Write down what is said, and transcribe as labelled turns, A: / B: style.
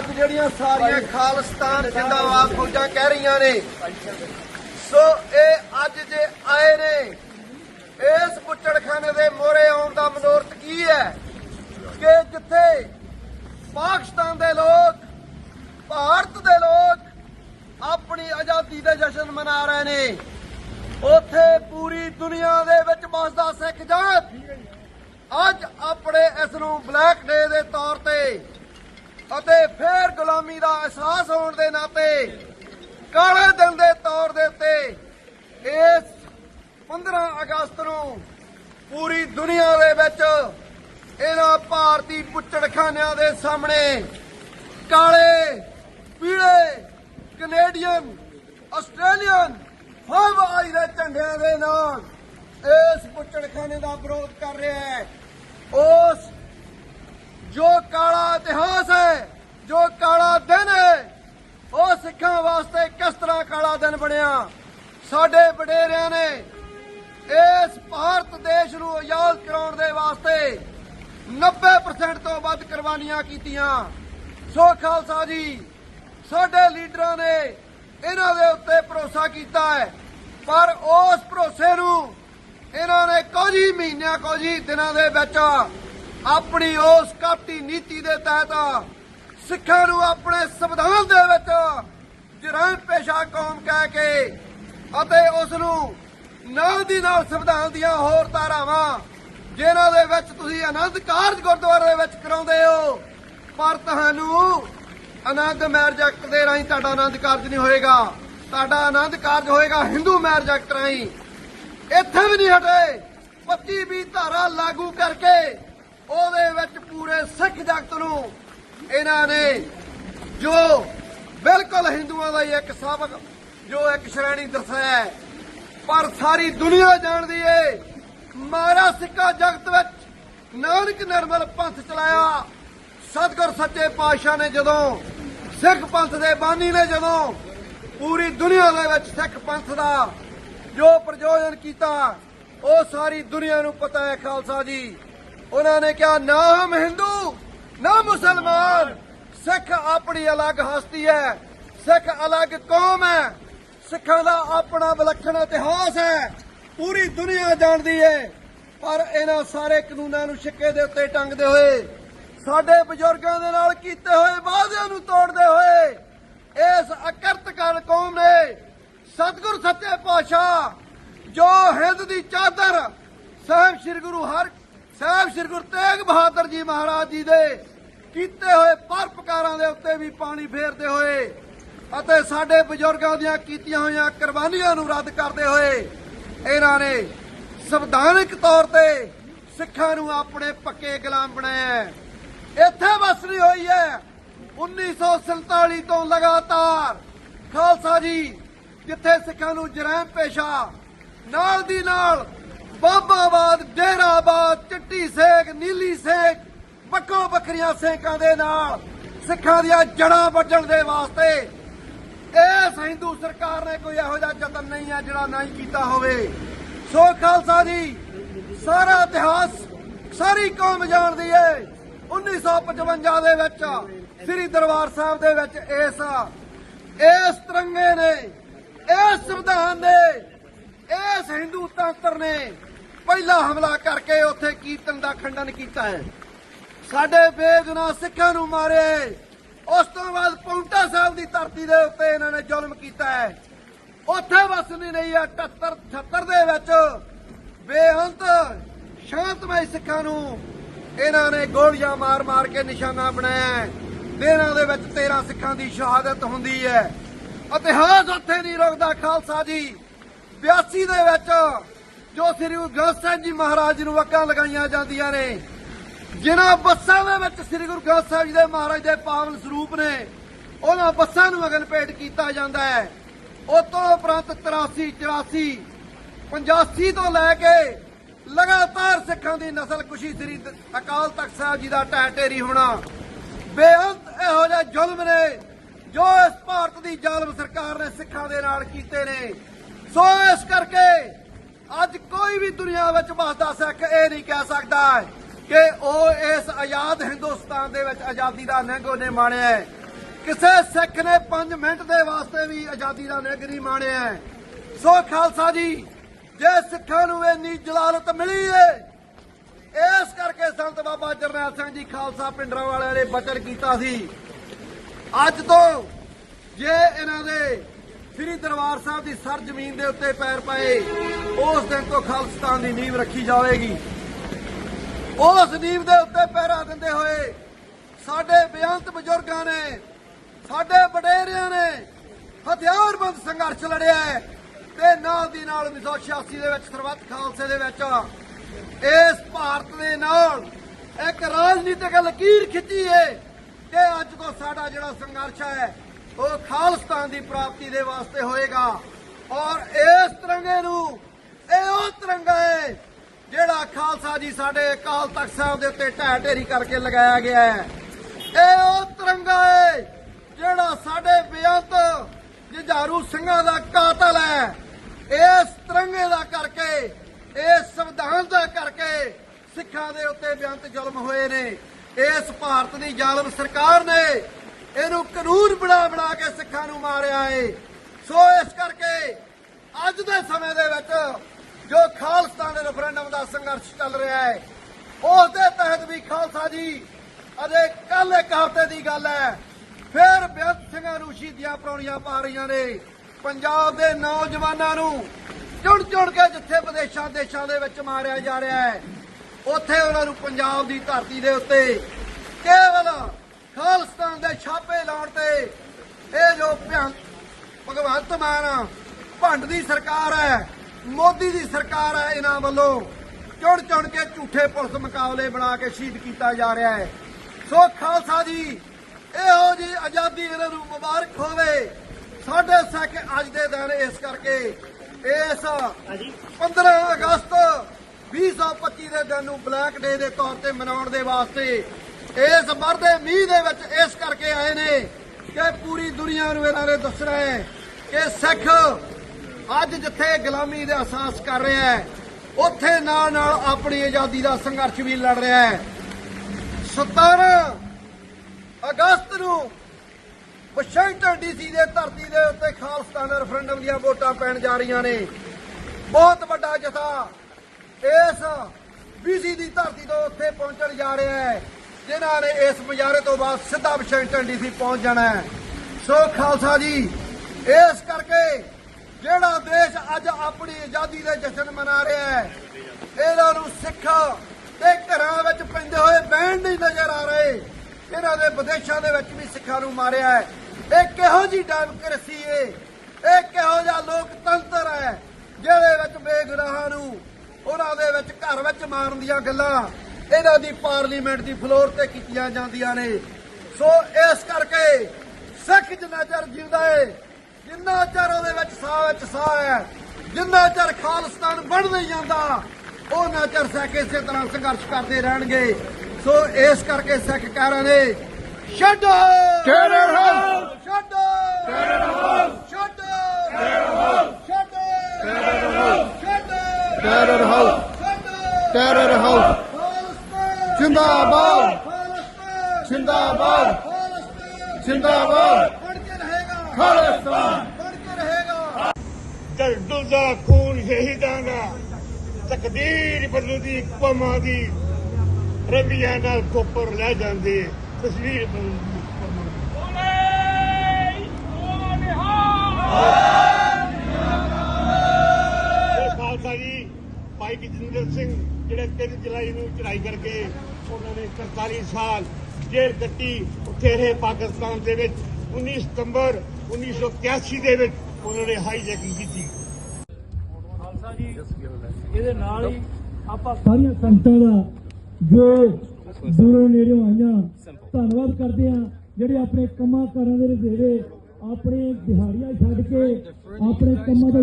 A: ਅੱਜ ਜਿਹੜੀਆਂ ਸਾਰੀਆਂ ਖਾਲਿਸਤਾਨ ਜਿੰਦਾਬਾਦ ਫੌਜਾਂ ਕਹਿ ਰਹੀਆਂ ਨੇ, ਸੋ ਇਹ ਅੱਜ ਜੇ ਆਏ ਨੇ, ਇਸ ਬੁੱਚੜਖਾਨੇ ਦੇ ਮੋਰੇ ਆਉਣ ਦਾ ਮਨੋਰਥ ਕੀ ਹੈ? ਕਿ ਜਿੱਥੇ ਪਾਕਿਸਤਾਨ ਦੇ ਲੋਕ, ਭਾਰਤ ਦੇ ਲੋਕ ਆਪਣੀ ਆਜ਼ਾਦੀ ਦੇ ਜਸ਼ਨ ਮਨਾ ਰਹੇ ਨੇ, ਉੱਥੇ ਪੂਰੀ ਦੁਨੀਆ ਦੇ ਵਿੱਚ ਵਸਦਾ ਸਿੱਖ ਜਾਤ। ਅੱਜ ਆਪਣੇ ਇਸ ਨੂੰ ਬਲੈਕ ਡੇ ਦੇ ਤੌਰ ਤੇ ਅਤੇ ਫੇਰ ਗੁਲਾਮੀ ਦਾ ਅਹਿਸਾਸ ਹੋਣ ਦੇ ਨਾਤੇ ਕਾਲੇ ਦਿਨ ਦੇ ਤੌਰ ਦੇ ਉੱਤੇ ਇਸ 15 ਅਗਸਤ ਨੂੰ ਪੂਰੀ ਦੁਨੀਆ ਦੇ ਵਿੱਚ ਇਹਨਾਂ ਭਾਰਤੀ ਪੁੱਚੜਖਾਨਿਆਂ ਦੇ ਸਾਹਮਣੇ ਕਾਲੇ, ਪੀਲੇ, ਕੈਨੇਡੀਅਨ, ਆਸਟ੍ਰੇਲੀਅਨ ਹਵਾਈ ਦੇ ਝੰਡਿਆਂ ਦੇ ਨਾਲ ਇਸ ਪੁੱਚੜਖਾਨੇ ਦਾ ਵਿਰੋਧ ਕਰ ਰਿਹਾ ਹੈ। ਉਸ ਜੋ ਕਾਲਾ ਇਤਿਹਾਸ ਹੈ ਜੋ ਕਾਲਾ ਦਿਨ ਹੈ, ਉਹ ਸਿੱਖਾਂ ਵਾਸਤੇ ਕਿਸ ਤਰ੍ਹਾਂ ਕਾਲਾ ਦਿਨ ਬਣਿਆ? ਸਾਡੇ ਵਡੇਰਿਆਂ ਨੇ ਇਸ ਭਾਰਤ ਦੇਸ਼ ਨੂੰ ਆਜ਼ਾਦ ਕਰਾਉਣ ਦੇ ਵਾਸਤੇ 90% ਤੋਂ ਵੱਧ ਕੁਰਬਾਨੀਆਂ ਕੀਤੀਆਂ। ਸੋ ਖਾਲਸਾ ਜੀ, ਸਾਡੇ ਲੀਡਰਾਂ ਨੇ ਇਹਨਾਂ ਦੇ ਉੱਤੇ ਭਰੋਸਾ ਕੀਤਾ ਹੈ, ਪਰ ਉਸ ਭਰੋਸੇ ਨੂੰ ਇਹਨਾਂ ਨੇ ਕੁਝ ਹੀ ਮਹੀਨਿਆਂ ਕੁਝ ਹੀ ਦਿਨਾਂ ਦੇ ਵਿੱਚ ਆਪਣੀ ਉਸ ਕਾਪਟੀ ਨੀਤੀ ਦੇ ਤਹਿਤ ਸਿੱਖਾਂ ਨੂੰ ਆਪਣੇ ਸੰਵਿਧਾਨ ਦੇ ਵਿੱਚ ਜਰਾਇਮ ਪੇਸ਼ਾ ਕੌਮ ਕਹਿ ਕੇ ਅਤੇ ਉਸ ਨੂੰ ਨਾਲ ਦੀ ਨਾਲ ਸੰਵਿਧਾਨ ਦੀਆਂ ਹੋਰ ਧਾਰਾਵਾਂ, ਜਿਨ੍ਹਾਂ ਦੇ ਵਿੱਚ ਤੁਸੀਂ ਆਨੰਦ ਕਾਰਜ ਗੁਰਦੁਆਰੇ ਵਿੱਚ ਕਰਾਉਂਦੇ ਹੋ, ਪਰ ਤੁਹਾਨੂੰ ਆਨੰਦ ਮੈਰਜ ਐਕਟ ਦੇ ਰਾਹੀਂ ਤੁਹਾਡਾ ਆਨੰਦ ਕਾਰਜ ਨਹੀਂ ਹੋਏਗਾ। ਤੁਹਾਡਾ ਆਨੰਦ ਕਾਰਜ ਹੋਏਗਾ ਹਿੰਦੂ ਮੈਰਜ ਐਕਟ ਰਾਹੀਂ। ਇੱਥੇ ਵੀ ਨਹੀਂ ਹਟੇ। 25 20 ਧਾਰਾ ਲਾਗੂ ਕਰਕੇ ਉਹਦੇ ਵਿੱਚ ਪੂਰੇ ਸਿੱਖ ਜਗਤ ਨੂੰ ਇਹਨਾਂ ਨੇ ਜੋ ਬਿਲਕੁਲ ਹਿੰਦੂਆਂ ਦਾ ਹੀ ਇੱਕ ਸਬਕ, ਜੋ ਇੱਕ ਸ਼੍ਰੇਣੀ ਦਰਸਾਇਆ ਪਰ ਸਾਰੀ ਦੁਨੀਆ ਜਾਣਦੀ ਏ ਮਾਰਾ ਸਿੱਕਾ ਜਗਤ ਵਿੱਚ ਨਾਨਕ ਨਿਰਮਲ ਪੰਥ ਚਲਾਇਆ। ਸਤਿਗੁਰ ਸੱਚੇ ਪਾਤਸ਼ਾਹ ਨੇ ਜਦੋਂ ਸਿੱਖ ਪੰਥ ਦੇ ਬਾਨੀ ਨੇ ਜਦੋਂ ਪੂਰੀ ਦੁਨੀਆ ਦੇ ਵਿੱਚ ਸਿੱਖ ਪੰਥ ਦਾ ਜੋ ਪ੍ਰਯੋਜਨ ਕੀਤਾ, ਉਹ ਸਾਰੀ ਦੁਨੀਆ ਨੂੰ ਪਤਾ ਹੈ ਖਾਲਸਾ ਜੀ। ਉਹਨਾਂ ਨੇ ਕਿਹਾ ਨਾ ਹਮ ਹਿੰਦੂ। ਨਾ ਮੁਸਲਮਾਨ! ਸਿੱਖ ਆਪਣੀ ਅਲੱਗ ਹਸਤੀ ਹੈ। ਸਿੱਖ ਅਲੱਗ ਕੌਮ ਹੈ। ਸਿੱਖਾਂ ਦਾ ਆਪਣਾ ਵਿਲੱਖਣ ਇਤਿਹਾਸ ਹੈ। ਪੂਰੀ ਦੁਨੀਆ ਜਾਣਦੀ ਹੈ ਪਰ ਇਹਨਾਂ ਸਾਰੇ ਕਾਨੂੰਨਾਂ ਨੂੰ ਛਿੱਕੇ ਦੇ ਉੱਤੇ ਟੰਗਦੇ ਹੋਏ, ਸਾਡੇ ਬਜ਼ੁਰਗਾਂ ਦੇ ਨਾਲ ਕੀਤੇ ਹੋਏ ਵਾਅਦਿਆਂ ਨੂੰ ਤੋੜਦੇ ਹੋਏ, ਇਸ ਅਕਰਤਕਾਰ ਕੌਮ ਨੇ ਸਤਿਗੁਰ ਸੱਚੇ ਪਾਤਸ਼ਾਹ, ਜੋ ਹਿੰਦ ਦੀ ਚਾਦਰ, ਸਾਹਿਬ ਸ੍ਰੀ ਗੁਰੂ ਹਰ, ਸਾਹਿਬ ਸ੍ਰੀ ਗੁਰੂ ਤੇਗ ਬਹਾਦਰ ਜੀ ਮਹਾਰਾਜ ਜੀ ਦੇ ਕੀਤੇ ਹੋਏ ਪਰਪਕਾਰਾਂ ਦੇ ਉੱਤੇ ਵੀ ਪਾਣੀ ਫੇਰਦੇ ਹੋਏ ਅਤੇ ਸਾਡੇ ਬਜ਼ੁਰਗਾਂ ਦੀਆਂ ਕੀਤੀਆਂ ਹੋਈਆਂ ਕੁਰਬਾਨੀਆਂ ਨੂੰ ਰੱਦ ਕਰਦੇ ਹੋਏ ਇਹਨਾਂ ਨੇ ਸੰਵਿਧਾਨਿਕ ਤੌਰ ਤੇ ਸਿੱਖਾਂ ਨੂੰ ਆਪਣੇ ਪੱਕੇ ਗੁਲਾਮ ਬਣਾਇਆ ਇੱਥੇ ਵਸਰੀ ਹੋਈ ਹੈ। 1947 ਤੋਂ ਲਗਾਤਾਰ ਖਾਲਸਾ ਜੀ, ਜਿੱਥੇ ਸਿੱਖਾਂ ਨੂੰ ਜਰਾਇਮ ਪੇਸ਼ਾ, ਨਾਲ ਦੀ ਨਾਲ ਬਾਬਾਬਾਦ, ਡੇਰਾਬਾਦ, ਚਿੱਟੀ ਸੇਖ ਨੀਲੀ ਸੇਖ ਵੱਖੋ ਵੱਖਰੀਆਂ ਸੇਕਾਂ ਦੇ ਨਾਲ, ਸਿੱਖਾਂ ਦੀਆਂ ਜੜਾਂ ਵੱਢਣ ਦੇ ਵਾਸਤੇ। ਇਸ ਹਿੰਦੂ ਸਰਕਾਰ ਨੇ ਕੋਈ ਇਹੋ ਜਿਹਾ ਯਤਨ ਨਹੀਂ ਹੈ ਜਿਹੜਾ ਨਹੀਂ ਕੀਤਾ ਹੋਵੇ। ਸੋ ਖਾਲਸਾ ਜੀ, ਸਾਰਾ ਇਤਿਹਾਸ, ਸਾਰੀ ਕੌਮ ਜਾਣਦੀ ਹੈ 1955 ਦੇ ਵਿੱਚ, ਸ੍ਰੀ ਦਰਬਾਰ ਸਾਹਿਬ ਦੇ ਵਿੱਚ ਇਸ ਇਸ ਤਿਰੰਗੇ ਨੇ, ਇਸ ਸੰਵਿਧਾਨ ਨੇ, ਇਸ ਹਿੰਦੂ ਤੰਤਰ ਨੇ ਪਹਿਲਾ ਹਮਲਾ ਕਰਕੇ ਉੱਥੇ ਕੀਰਤਨ ਦਾ ਖੰਡਨ ਕੀਤਾ ਹੈ। ਸਾਡੇ ਬੇਗੁਨਾਹ ਸਿੱਖਾਂ ਨੂੰ ਮਾਰੇ। ਉਸ ਤੋਂ ਬਾਅਦ ਪੌਂਟਾ ਸਾਹਿਬ ਦੀ ਧਰਤੀ ਦੇ ਉੱਤੇ ਇਹਨਾਂ ਨੇ ਜ਼ੁਲਮ ਕੀਤਾ ਹੈ। ਉੱਥੇ ਵਸਣੀ ਨਹੀਂ ਹੈ 78 78 ਦੇ ਵਿੱਚ। ਬੇਅੰਤ, ਸ਼ਾਂਤਮਈ ਸਿੱਖਾਂ ਨੂੰ ਇਹਨਾਂ ਨੇ ਗੋਲੀਆਂ ਮਾਰ-ਮਾਰ ਕੇ ਨਿਸ਼ਾਨਾ ਬਣਾਇਆ ਹੈ। ਦਿਨਾਂ ਦੇ ਵਿੱਚ 13 ਸਿੱਖਾਂ ਦੀ ਸ਼ਹਾਦਤ ਹੁੰਦੀ ਹੈ। ਇਤਿਹਾਸ ਉੱਥੇ ਨਹੀਂ ਰੁਕਦਾ, ਖਾਲਸਾ ਜੀ। 82 ਦੇ ਵਿੱਚ ਜੋ ਸ੍ਰੀ ਗੁਰੂ ਗ੍ਰੰਥ ਸਾਹਿਬ ਜੀ ਮਹਾਰਾਜ ਨੂੰ ਵਕਾਂ ਲਗਾਈਆਂ ਜਾਂਦੀਆਂ ਨੇ ਜਿਨ੍ਹਾਂ ਬੱਸਾਂ ਦੇ ਵਿੱਚ ਸ੍ਰੀ ਗੁਰੂ ਗ੍ਰੰਥ ਸਾਹਿਬ ਜੀ ਦੇ ਮਹਾਰਾਜ ਦੇ ਪਾਵਨ ਸਰੂਪ ਨੇ, ਉਹਨਾਂ ਬੱਸਾਂ ਨੂੰ ਅਗਨ ਭੇਟ ਕੀਤਾ ਜਾਂਦਾ ਹੈ। ਉਸ ਉਪਰੰਤ 83 84 85 ਤੋਂ ਲੈ ਕੇ ਲਗਾਤਾਰ ਸਿੱਖਾਂ ਦੀ ਨਸਲ ਕੁਸ਼ੀ ਸ੍ਰੀ ਅਕਾਲ ਤਖਤ ਸਾਹਿਬ ਜੀ ਦਾ ਢਹਿ ਢੇਰੀ ਹੋਣਾ, ਬੇਅੰਤ ਇਹੋ ਜਿਹੇ ਜ਼ੁਲਮ ਨੇ ਜੋ ਇਸ ਭਾਰਤ ਦੀ ਜ਼ਾਲਮ ਸਰਕਾਰ ਨੇ ਸਿੱਖਾਂ ਦੇ ਨਾਲ ਕੀਤੇ ਨੇ। ਸੋ ਇਸ ਕਰਕੇ ਅੱਜ ਕੋਈ ਵੀ ਦੁਨੀਆ ਵਿੱਚ ਵਸਦਾ ਸਿੱਖ ਇਹ ਨਹੀਂ ਕਹਿ ਸਕਦਾ ਕਿ ਉਹ ਇਸ ਆਜ਼ਾਦ ਹਿੰਦੁਸਤਾਨ ਦੇ ਵਿੱਚ ਆਜ਼ਾਦੀ ਦਾ ਨਿਹੰਗ ਨੇ ਮਾਣਿਆ ਕਿਸੇ ਸਿੱਖ ਨੇ 5 ਮਿੰਟ ਦੇ ਵਾਸਤੇ ਵੀ ਆਜ਼ਾਦੀ ਦਾ ਨਿੱਘ ਨਹੀਂ ਮਾਣਿਆ ਸੋ ਖਾਲਸਾ ਜੀ, ਜੇ ਸਿੱਖਾਂ ਨੂੰ ਇੰਨੀ ਜਲਾਲਤ ਮਿਲੀ ਏ, ਇਸ ਕਰਕੇ ਸੰਤ ਬਾਬਾ ਜਰਨੈਲ ਸਿੰਘ ਜੀ ਖਾਲਸਾ ਪਿੰਡਰਾਂ ਵਾਲਿਆਂ ਨੇ ਬਚਨ ਕੀਤਾ ਸੀ। ਅੱਜ ਤੋਂ ਜੇ ਇਹਨਾਂ ਦੇ ਸ੍ਰੀ ਦਰਬਾਰ ਸਾਹਿਬ ਦੀ ਸਰ ਜ਼ਮੀਨ ਦੇ ਉੱਤੇ ਪੈਰ ਪਏ, ਉਸ ਦਿਨ ਤੋਂ ਖਾਲਸਤਾਨ ਦੀ ਨੀਂਹ ਰੱਖੀ ਜਾਵੇਗੀ। ਉਸ ਨੀਂਵ ਦੇ ਉੱਤੇ ਪਹਿਰਾ ਦਿੰਦੇ ਹੋਏ ਸਾਡੇ ਬੇਅੰਤ ਬਜ਼ੁਰਗਾਂ ਨੇ, ਸਾਡੇ ਵਡੇਰਿਆਂ ਨੇ ਹਥਿਆਰਬੰਦ ਸੰਘਰਸ਼ ਲੜਿਆ ਤੇ ਨਾਲ ਦੀ ਨਾਲ 1986 ਦੇ ਵਿੱਚ ਸਰਬੱਤ ਖਾਲਸੇ ਦੇ ਵਿੱਚ ਇਸ ਭਾਰਤ ਦੇ ਨਾਲ ਇੱਕ ਰਾਜਨੀਤਿਕ ਲਕੀਰ ਖਿੱਚੀ ਏ ਕਿ ਅੱਜ ਤੋਂ ਸਾਡਾ ਜਿਹੜਾ ਸੰਘਰਸ਼ ਹੈ, ਉਹ ਖਾਲਸਤਾਨ ਦੀ ਪ੍ਰਾਪਤੀ ਦੇ ਵਾਸਤੇ ਹੋਏਗਾ। ਔਰ ਇਸ ਤਿਰੰਗੇ ਨੂੰ ਇਹ ਉਹ ਤਿਰੰਗਾ ਹੈ ਜਿਹੜਾ ਖਾਲਸਾ ਜੀ ਸਾਡੇ ਅਕਾਲ ਤਖਤ ਸਾਹਿਬ ਦੇ ਉੱਤੇ ਢਹਿ ਢੇਰੀ ਕਰਕੇ ਲਗਾਇਆ ਗਿਆ ਹੈ, ਇਹ ਉਹ ਤਿਰੰਗਾ ਹੈ ਜਿਹੜਾ ਸਾਡੇ ਬੇਅੰਤ ਜੁਝਾਰੂ ਸਿੰਘਾਂ ਦਾ ਕਾਤਲ ਹੈ। ਇਸ ਤਿਰੰਗੇ ਦਾ ਕਰਕੇ, ਇਸ ਸੰਵਿਧਾਨ ਦਾ ਕਰਕੇ ਸਿੱਖਾਂ ਦੇ ਉੱਤੇ ਬੇਅੰਤ ਜ਼ੁਲਮ ਹੋਏ ਨੇ। ਇਸ ਭਾਰਤ ਦੀ ਜ਼ਾਲਮ ਸਰਕਾਰ ਨੇ ਇਹਨੂੰ ਕਾਨੂੰਨ ਬਣਾ ਬਣਾ ਕੇ ਸਿੱਖਾਂ ਨੂੰ ਮਾਰਿਆ ਏ ਸੋ ਇਸ ਕਰਕੇ ਅੱਜ ਦੇ ਸਮੇਂ ਦੇ ਵਿੱਚ ਜੋ ਖਾਲਸਤਾਨ ਦੇ ਰੈਫਰੈਂਡਮ ਦਾ ਸੰਘਰਸ਼ ਚੱਲ ਰਿਹਾ ਹੈ ਉਸ ਦੇ ਤਹਿਤ ਵੀ ਖਾਲਸਾ ਜੀ, ਅਜੇ ਕੱਲ ਇੱਕ ਹਫ਼ਤੇ ਦੀ ਗੱਲ ਹੈ। ਫਿਰ ਬੇਅੰਤ ਸਿੰਘਾਂ ਨੂੰ ਸ਼ਹੀਦੀਆਂ ਪ੍ਰਾਉਣੀਆਂ ਪਾ ਰਹੀਆਂ ਨੇ। ਪੰਜਾਬ ਦੇ ਨੌਜਵਾਨਾਂ ਨੂੰ ਚੁਣ ਚੁਣ ਕੇ ਜਿੱਥੇ ਵਿਦੇਸ਼ਾਂ ਦੇਸ਼ਾਂ ਦੇ ਵਿੱਚ ਮਾਰਿਆ ਜਾ ਰਿਹਾ ਹੈ, ਉੱਥੇ ਉਹਨਾਂ ਨੂੰ ਪੰਜਾਬ ਦੀ ਧਰਤੀ ਦੇ ਉੱਤੇ ਕੇਵਲ ਖਾਲਸਤਾਨ ਦੇ ਛਾਪੇ ਲਾਉਣ ਤੇ ਇਹ ਜੋ ਭਗਵੰਤ ਮਾਨ, ਭੰਡ ਦੀ ਸਰਕਾਰ ਹੈ ਮੋਦੀ ਦੀ ਸਰਕਾਰ ਹੈ ਇਹਨਾਂ ਵੱਲੋਂ। ਚੁਣ ਚੁਣ ਕੇ ਝੂਠੇ ਪੁਲਿਸ ਮੁਕਾਬਲੇ ਬਣਾ ਕੇ ਸ਼ਹੀਦ ਕੀਤਾ ਜਾ ਰਿਹਾ ਹੈ। ਸੋ ਖਾਲਸਾ ਜੀ ਇਹੋ ਜੀ ਆਜ਼ਾਦੀ ਇਹਨਾਂ ਨੂੰ ਮੁਬਾਰਕ ਹੋਵੇ। ਸਾਡੇ ਸਿੱਖ ਅੱਜ ਦੇ ਦਿਨ ਇਸ ਕਰਕੇ ਇਸ 15 ਅਗਸਤ 2025 ਦੇ ਦਿਨ ਨੂੰ ਬਲੈਕ ਡੇ ਦੇ ਤੌਰ ਤੇ ਮਨਾਉਣ ਦੇ ਵਾਸਤੇ ਇਸ ਮਰਦੇ ਮੀਂਹ ਦੇ ਵਿੱਚ ਇਸ ਕਰਕੇ ਆਏ ਨੇ ਕਿ ਪੂਰੀ ਦੁਨੀਆ ਨੂੰ ਇਹਨਾਂ ਨੇ ਦੱਸਣਾ ਹੈ ਕਿ ਸਿੱਖ ਅੱਜ ਜਿੱਥੇ ਗੁਲਾਮੀ ਦਾ ਅਹਿਸਾਸ ਕਰ ਰਿਹਾ ਹੈ, ਉੱਥੇ ਨਾਲ ਨਾਲ ਆਪਣੀ ਆਜ਼ਾਦੀ ਦਾ ਸੰਘਰਸ਼ ਵੀ ਲੜ ਰਿਹਾ ਹੈ। 17 ਅਗਸਤ ਨੂੰ ਵਾਸ਼ਿੰਗਟਨ ਡੀਸੀ ਦੇ ਧਰਤੀ ਦੇ ਉੱਤੇ ਖਾਲਸਤਾਨ ਰੈਫਰੈਂਡਮ ਦੀਆਂ ਵੋਟਾਂ ਪੈਣ ਜਾ ਰਹੀਆਂ ਨੇ। ਬਹੁਤ ਵੱਡਾ ਜਥਾ ਇਸ ਬੀਸੀ ਦੀ ਧਰਤੀ ਤੋਂ ਉੱਥੇ ਪਹੁੰਚਣ ਜਾ ਰਿਹਾ ਹੈ, ਜਿਨ੍ਹਾਂ ਨੇ ਇਸ ਮੁਜ਼ਾਹਰੇ ਤੋਂ ਬਾਅਦ ਸਿੱਧਾ ਵਾਸ਼ਿੰਗਟਨ ਡੀਸੀ ਪਹੁੰਚ ਜਾਣਾ ਹੈ। ਸੋ ਖਾਲਸਾ ਜੀ, ਇਸ ਕਰਕੇ ਜਿਹੜਾ ਦੇਸ਼ ਅੱਜ ਆਪਣੀ ਆਜ਼ਾਦੀ ਦੇ ਜਸ਼ਨ ਮਨਾ ਰਿਹਾ ਹੈ, ਇਹਨਾਂ ਨੂੰ ਸਿੱਖਾਂ ਤੇ ਘਰਾਂ ਵਿੱਚ ਪੈਂਦੇ ਹੋਏ ਬਹਿਣ ਨਹੀਂ ਨਜ਼ਰ ਆ ਰਹੇ। ਇਹਨਾਂ ਦੇ ਵਿਦੇਸ਼ਾਂ ਦੇ ਵਿੱਚ ਵੀ ਸਿੱਖਾਂ ਨੂੰ ਮਾਰਿਆ ਹੈ। ਇਹ ਕਿਹੋ ਜੀ ਡੈਮੋਕ੍ਰੇਸੀ ਏ? ਇਹ ਕਿਹੋ ਜਿਹਾ ਲੋਕਤੰਤਰ ਹੈ, ਜਿਹਦੇ ਵਿੱਚ ਬੇਗੁਨਾਹਾਂ ਨੂੰ ਉਹਨਾਂ ਦੇ ਵਿੱਚ ਘਰ ਵਿੱਚ ਮਾਰਨ ਦੀਆਂ ਗੱਲਾਂ ਇਹਨਾਂ ਦੀ ਪਾਰਲੀਮੈਂਟ ਦੀ ਫਲੋਰ ਤੇ ਕੀਤੀਆਂ ਜਾਂਦੀਆਂ ਨੇ। ਸੋ ਇਸ ਕਰਕੇ ਸਿੱਖ ਜਿੰਨਾ ਜਿਉਂਦਾ ਏ। ਜਿੰਨਾ ਚਿਰ ਉਹਦੇ ਵਿੱਚ ਸਾਹ ਵਿੱਚ ਸਾਹ ਹੈ ਜਿੰਨਾ ਚਿਰ ਖਾਲਸਤਾਨ ਬਣ ਨਹੀਂ ਜਾਂਦਾ ਉਹਨਾਂ ਚਿਰ ਸਿੱਖ ਇਸੇ ਤਰ੍ਹਾਂ ਸੰਘਰਸ਼ ਕਰਦੇ ਰਹਿਣਗੇ। ਸੋ ਇਸ ਕਰਕੇ ਸਿੱਖ ਕਹਿ ਰਹੇ ਨੇ ਛੱਡੋ! ਛੱਡੋ!
B: Terror House!
A: ਖਾਲਸਤਾਨ!
B: ਜਿੰਦਾਬਾਦ। ਜਿੰਦਾਬਾਦ। ਜਿੰਦਾਬਾਦ। ਖਾਲਿਸਤਾਨ
A: ਬਣ ਰਹੇਗਾ
C: ਦਰਦੁ ਦਾ ਖੂਨ ਸ਼ਹੀਦਾਂ ਦਾ ਤਕਦੀਰ ਬਦਲਦੀ ਕੌਮਾਂ ਦੀ। ਰਬੀਆਂ ਨਾਲ ਕੋਪਰ ਲੈ ਜਾਂਦੇ, ਤਸਵੀਰ ਬਦਲਦੀ ਖਾਲਸਾ ਜੀ, ਭਾਈ ਜਤਿੰਦਰ ਸਿੰਘ, ਜਿਹੜੇ 3 ਜੁਲਾਈ ਨੂੰ ਚੜਾਈ ਕਰਕੇ ਉਹਨਾਂ ਨੇ 43 ਸਾਲ ਜੇਲ੍ਹ ਕੱਟੀ ਉੱਥੇ ਰਹੇ ਪਾਕਿਸਤਾਨ ਦੇ ਵਿੱਚ। 19 ਸਤੰਬਰ 1981 ਦੇ ਵਿੱਚ ਉਹਨਾਂ ਨੇ ਹਾਈਜੈਕਿੰਗ ਕੀਤੀ।
D: ਖਾਲਸਾ ਜੀ, ਇਹਦੇ ਨਾਲ ਹੀ ਆਪਾਂ ਸਾਰੀਆਂ ਸੰਗਤਾਂ ਦਾ ਜੋ ਦੂਰੋਂ ਨੇੜਿਓਂ ਆਈਆਂ, ਧੰਨਵਾਦ ਕਰਦੇ ਆ ਜਿਹੜੇ ਆਪਣੇ ਕੰਮਾਂ ਕਾਰਾਂ ਦੇ ਰੇੜੇ ਆਪਣੇ ਦਿਹਾੜੀਆਂ ਛੱਡ ਕੇ ਆਪਣੇ ਕੰਮਾਂ ਦਾ